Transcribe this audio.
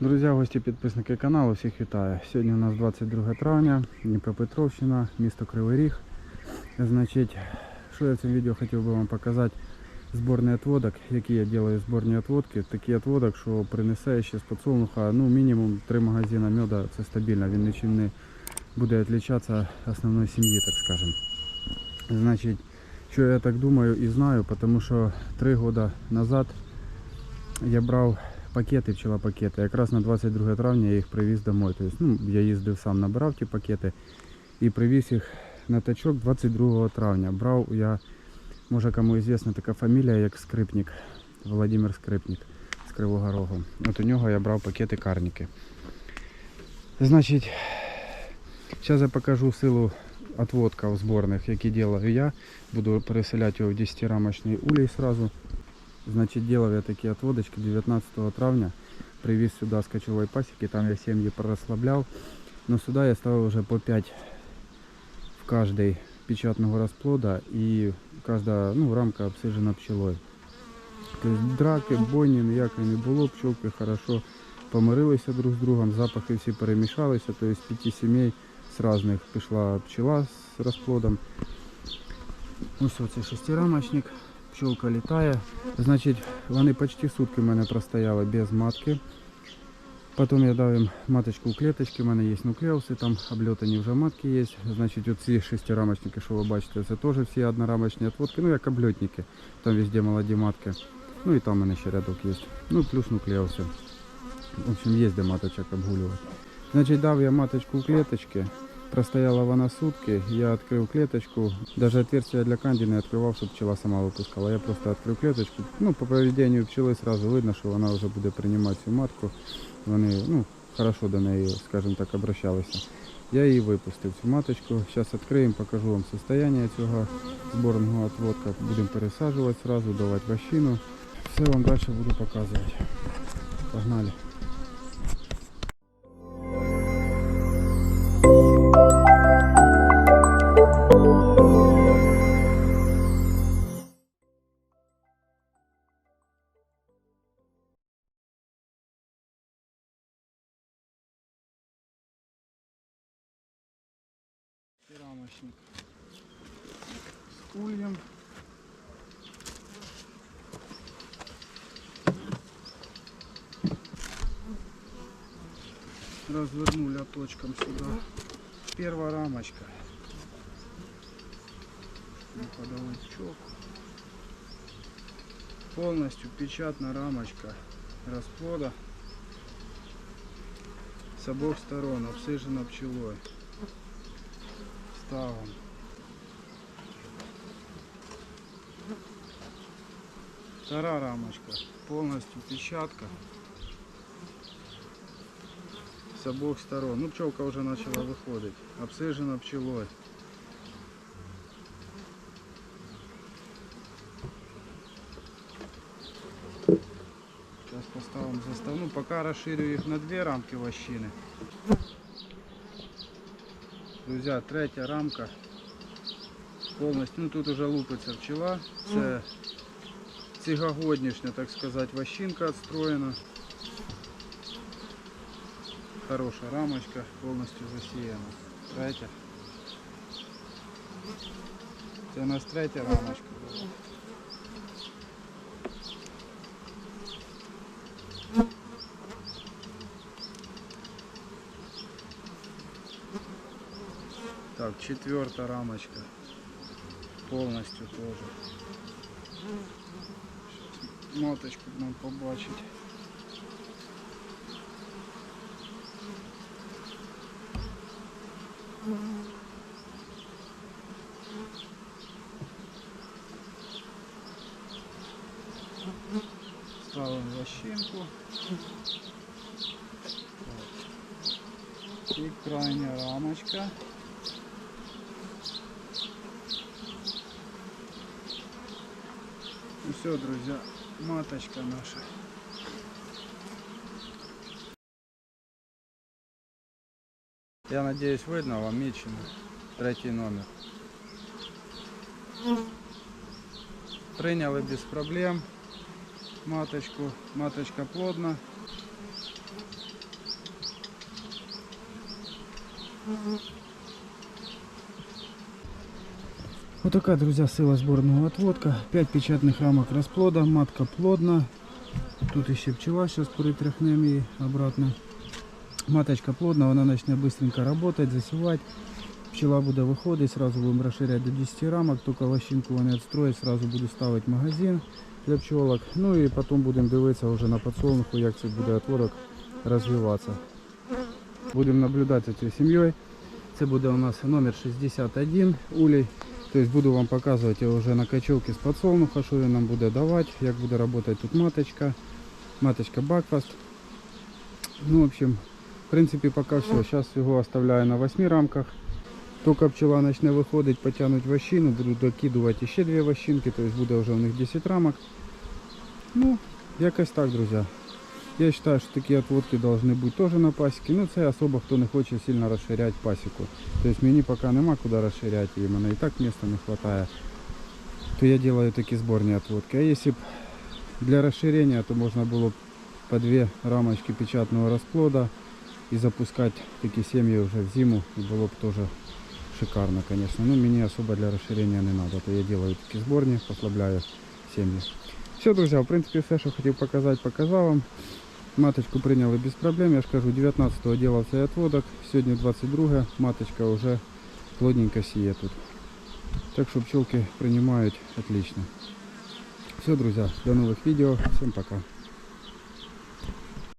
Друзі, гості, підписники каналу, всіх вітаю. Сьогодні у нас 22 травня, Дніпропетровщина, місто Кривий Ріг. Значить, що я в цьому відео хотів би вам показати? Зборний отводок, які я роблю зборні отводки. Такий отводок, що принесе ще з подсолнуха, ну мінімум 3 магазини меда, це стабільно, він нічим не буде відрізнятися основної сім'ї, так скажем. Значить, що я так думаю і знаю, тому що 3 роки назад я брав пакети, пчелопакети. Якраз на 22 травня я їх привіз домой. Тобто, ну, я їздив сам, набирав ті пакети і привіз їх на тачок 22 травня. Брав я, може кому відома така фамілія, як Скрипник, Володимир Скрипник з Кривого Рогу. От у нього я брав пакети карніки. Значить, зараз я покажу силу отводка зборних, які делаю я. Буду переселяти його в 10-рамочний улей сразу. Значит, делал я такие отводочки 19 травня. Привез сюда с кочевой пасеки, там я семьи прорасслаблял. Но сюда я ставил уже по 5 в каждой печатного расплода и каждая ну, рамка обсижена пчелой. То есть драки, бойні ніякої не було, пчелки хорошо помирилися друг з другом, запахи всі перемішалися, то есть п'яти сімей з різних пішла пчела з розплодом. Ось оцей шестирамочник, пчелка літає. Значить, вони почти сутки в мене простояли без матки. Потім я дав їм маточку у клеточки, в мене є нуклеуси, там обльотані вже матки є. Значить, оці шестирамочники, що ви бачите, це теж всі однорамочні отводки, ну як обльотники. Там везде молоді матки. Ну і там у мене ще рядок є. Ну плюс нуклеуси. В общем, є де маточок обгулювати. Значить, дав я маточку у клеточки. Простояла вона сутки, я відкрив клеточку, даже отверстие для канді не відкривав, щоб пчела сама випускала. Я просто відкрив клеточку. Ну, по поведению пчели сразу видно, що вона вже буде приймати цю матку. Вони ну, хорошо до неї, скажімо так, обращалися. Я її випустив, цю маточку. Зараз відкриємо, покажу вам состояние цього зборного отводка. Будемо пересаджувати сразу, давати вощину. Все вам далі буду показувати. Погнали. Рамочник с ульем. Развернули оточком сюда. Первая рамочка. Подовой пчелку. Полностью печатная рамочка расплода. С обоих сторон обсыжена пчелой ставим. Вторая рамочка, полностью печатка с обоих сторон. Ну, пчелка уже начала выходить, обсыжена пчелой. Сейчас поставим застав. Ну, пока расширю их на две рамки вощины. Друзі, третя рамка. Повністю, ну тут уже лупиться пчела. Це цігогоднішня, так сказати, вощинка відстроєна. Хороша рамочка, повністю засіяна. Третя. Це у нас третя рамочка. Так, четвертая рамочка. Полностью тоже. Щас Моточку нам побачить. Ставим вощинку. Так. И крайняя рамочка. Ну все, друзья, маточка наша. Я надеюсь, видно вам мечено. третий номер. Прийняли без проблем. Маточку. Маточка плодна. Mm-hmm. Вот такая, друзья, сила сборного отводка. 5 печатных рамок расплода, матка плодна. Тут еще пчела, сейчас перетряхнем її обратно. Маточка плодна, вона почне быстренько работать, засівати. Пчела буде виходити, сразу будемо розширяти до 10 рамок, тільки лощинку вони відстроять, сразу буду ставити магазин для пчелок. Ну і потім будемо дивитися вже на подсолнуху, як це буде отворок розвиватися. Будемо наблюдати за цією сім'єю. Це буде у нас номер 61 улей. Тобто буду вам показувати вже на качовці з подсолнуха, що він нам буде давати, як буде працювати тут маточка. Маточка Бакфаст. Ну, в общем, в принципі, поки все. Зараз його оставляю на 8 рамках. Тільки пчела почне виходити, потягнуть вощину, буду докидувати ще дві вощинки, тобто буде вже у них 10 рамок. Ну, якось так, друзі. Я вважаю, що такі отводки повинні бути теж на пасіки. Ну це особо хто не хоче сильно розширяти пасіку. Тобто мені поки нема куди розширяти, і мене і так місця не вистачає. То я делаю такі зборні отводки. А якщо б для розширення, то можна було б по дві рамочки печатного розплода і запускати такі сім'ї вже в зиму. І було б теж шикарно, конечно. Ну, мені особо для розширення не надо. То я делаю такі зборні, послабляю сім'ї. Все, друзі, в принципі, все, що хотів показати, показав вам. Маточку прийняли без проблем, я ж кажу, 19-го делав цей отводок, сьогодні 22 маточка вже плотненько сіє тут. Так що пчелки приймають отлично. Все, друзі, до нових відео, всім пока.